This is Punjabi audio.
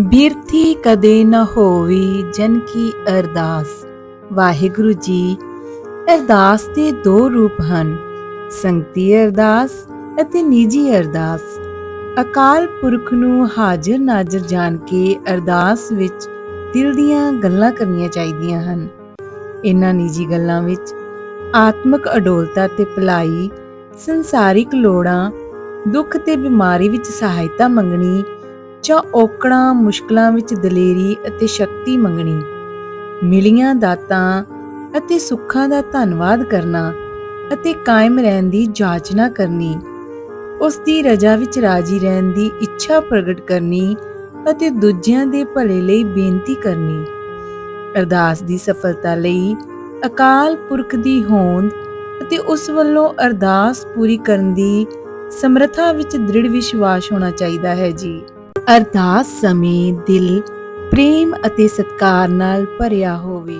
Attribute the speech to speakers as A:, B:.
A: ਬਿਰਥੀ ਕਦੇ ਨਾ ਹੋਵੇ ਜਨ ਕੀ ਅਰਦਾਸ। ਵਾਹਿਗੁਰੂ ਜੀ, ਅਰਦਾਸ ਦੇ ਦੋ ਰੂਪ ਹਨ, ਸੰਗਤੀ ਅਰਦਾਸ ਅਤੇ ਨਿੱਜੀ ਅਰਦਾਸ। ਅਕਾਲ ਪੁਰਖ ਨੂੰ ਹਾਜ਼ਰ ਨਾਜ਼ਰ ਜਾਣ ਕੇ ਅਰਦਾਸ ਵਿੱਚ ਦਿਲ ਦੀਆਂ ਗੱਲਾਂ ਕਰਨੀਆਂ ਚਾਹੀਦੀਆਂ ਹਨ। ਇਹਨਾਂ ਨਿੱਜੀ ਗੱਲਾਂ ਵਿੱਚ ਆਤਮਿਕ ਅਡੋਲਤਾ ਤੇ ਭਲਾਈ, ਸੰਸਾਰਿਕ ਲੋੜਾਂ, ਦੁੱਖ ਤੇ ਬਿਮਾਰੀ ਵਿੱਚ ਸਹਾਇਤਾ ਮੰਗਣੀ ਜਾਂ ਔਕੜਾਂ ਮੁਸ਼ਕਲਾਂ ਵਿੱਚ ਦਲੇਰੀ ਅਤੇ ਸ਼ਕਤੀ ਮੰਗਣੀ। ਮਿਲੀਆਂ ਦਾਤਾਂ ਅਤੇ ਸੁੱਖਾਂ ਦਾ ਧੰਨਵਾਦ ਕਰਨਾ ਅਤੇ ਕਾਇਮ ਰਹਿਣ ਦੀ ਜਾਚਨਾ ਕਰਨੀ। ਉਸ ਦੀ ਰਜ਼ਾ ਵਿੱਚ ਰਾਜੀ ਰਹਿਣ ਦੀ ਇੱਛਾ ਪ੍ਰਗਟ ਕਰਨੀ ਅਤੇ ਦੂਜਿਆਂ ਦੇ ਭਲੇ ਲਈ ਬੇਨਤੀ ਕਰਨੀ। ਅਰਦਾਸ ਦੀ ਸਫਲਤਾ ਲਈ ਅਕਾਲ ਪੁਰਖ ਦੀ ਹੋਂਦ ਅਤੇ ਉਸ ਵੱਲੋਂ ਅਰਦਾਸ ਪੂਰੀ ਕਰਨ ਦੀ ਸਮਰੱਥਾ ਵਿੱਚ ਦ੍ਰਿੜ ਵਿਸ਼ਵਾਸ ਹੋਣਾ ਚਾਹੀਦਾ ਹੈ ਜੀ। ਅਰਦਾਸ ਸਮੇਂ ਦਿਲ ਪ੍ਰੇਮ ਅਤੇ ਸਤਿਕਾਰ ਨਾਲ ਭਰਿਆ ਹੋਵੇ।